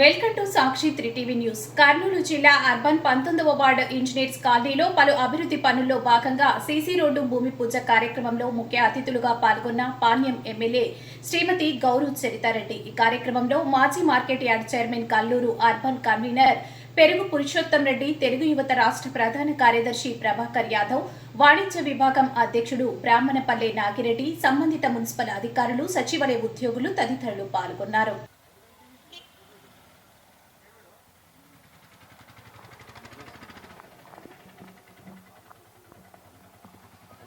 Welcome to Sakshi three TV news. Kurnool జిల్లా urban పంతొమ్మిదవ ward engineers కాలనీలో పలు అభివృద్ధి పనుల్లో భాగంగా సీసీ రోడ్డు భూమి పూజ కార్యక్రమంలో ముఖ్య అతిథులుగా పాల్గొన్న పాణ్యం ఎమ్మెల్యే శ్రీమతి గౌరవ్ చరితారెడ్డి. ఈ కార్యక్రమంలో మాజీ market yard chairman Kallur urban convener Perugu Purushottam Reddy Telugu యువత రాష్ట్ర ప్రధాన కార్యదర్శి ప్రభాకర్ యాదవ్ వాణిజ్య విభాగం అధ్యక్షుడు బ్రాహ్మణపల్లె నాగిరెడ్డి సంబంధిత మున్సిపల్ అధికారులు సచివాలయ ఉద్యోగులు తదితరులు పాల్గొన్నారు.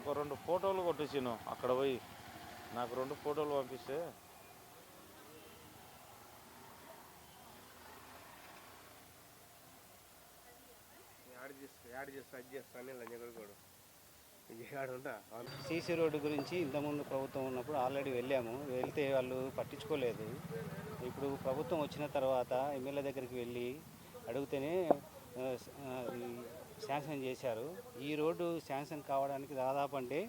ఒక రెండు ఫోటోలు కొట్టేసాను. అక్కడ పోయి నాకు రెండు ఫోటోలు పంపిస్తే సీసీ రోడ్డు గురించి ఇంతకుముందు ప్రభుత్వం ఉన్నప్పుడు ఆల్రెడీ వెళ్ళాము. వెళ్తే వాళ్ళు పట్టించుకోలేదు. ఇప్పుడు ప్రభుత్వం వచ్చిన తర్వాత ఎమ్మెల్యే దగ్గరికి వెళ్ళి అడిగితేనే శాంక్షన్ చేశారు. ఈ రోడ్డు శాంక్షన్ కావడానికి దాదాపు అంటే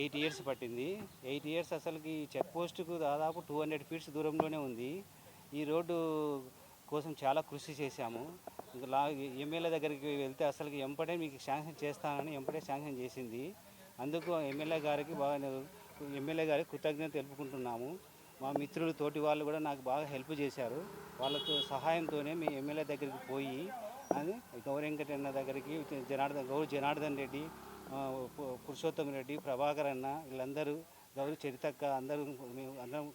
ఎయిట్ ఇయర్స్ పట్టింది. ఎయిట్ ఇయర్స్ అసలుకి చెక్ పోస్ట్కు దాదాపు టూ హండ్రెడ్ ఫీట్స్ దూరంలోనే ఉంది. ఈ రోడ్డు కోసం చాలా కృషి చేశాము. ఇంకా లా ఎమ్మెల్యే దగ్గరికి వెళ్తే అసలుకి ఎంపటే మీకు శాంక్షన్ చేస్తానని ఎంపటే శాంక్షన్ చేసింది. అందుకు ఎమ్మెల్యే గారికి బాగా ఎమ్మెల్యే గారికి కృతజ్ఞత తెలుపుకుంటున్నాము. మా మిత్రులు తోటి వాళ్ళు కూడా నాకు బాగా హెల్ప్ చేశారు. వాళ్ళతో సహాయంతోనే మీ ఎమ్మెల్యే దగ్గరికి పోయి అని గౌరెంకటన్న దగ్గరికి జనార్దన్ గౌరు జనార్దన్ రెడ్డి పు- పురుషోత్తం రెడ్డి ప్రభాకర్ అన్న వీళ్ళందరూ గౌరి చరితక్క అందరూ మేము అందరం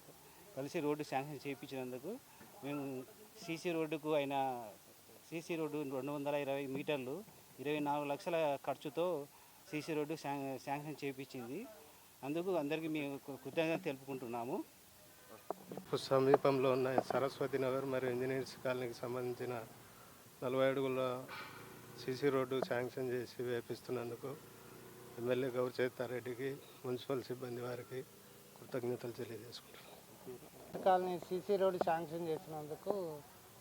కలిసి రోడ్డు శాంక్షన్ చేయించినందుకు మేము సీసీ రోడ్డుకు అయిన సీసీ రోడ్డు రెండు వందల ఇరవై మీటర్లు ఇరవై నాలుగు లక్షల ఖర్చుతో సీసీ రోడ్డు శాం- శాంక్షన్ చేయించింది. అందుకు అందరికీ మేము కృతజ్ఞత తెలుపుకుంటున్నాము. సమీపంలో ఉన్న సరస్వతి నగర్ మరియు ఇంజనీర్స్ కాలనీకి సంబంధించిన నలభై అడుగుల సీసీ రోడ్డు శాంక్షన్ చేసి వేపిస్తున్నందుకు ఎమ్మెల్యే గౌరి చరితారెడ్డికి మున్సిపల్ సిబ్బంది వారికి కృతజ్ఞతలు తెలియజేసుకుంటున్నాను కాలనీ సీసీ రోడ్ శాంక్షన్ చేసినందుకు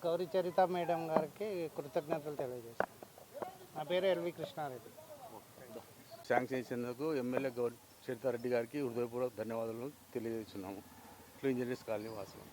గౌరీ చరిత మేడం గారికి కృతజ్ఞతలు తెలియజేస్తాను నా పేరు ఎల్వి కృష్ణారెడ్డి. శాంక్షన్ ఇచ్చినందుకు ఎమ్మెల్యే గౌరి చరితారెడ్డి గారికి హృదయపూర్వక ధన్యవాదాలు తెలియజేస్తున్నాము. ఇంజనీర్స్ కాలనీ వాసులు.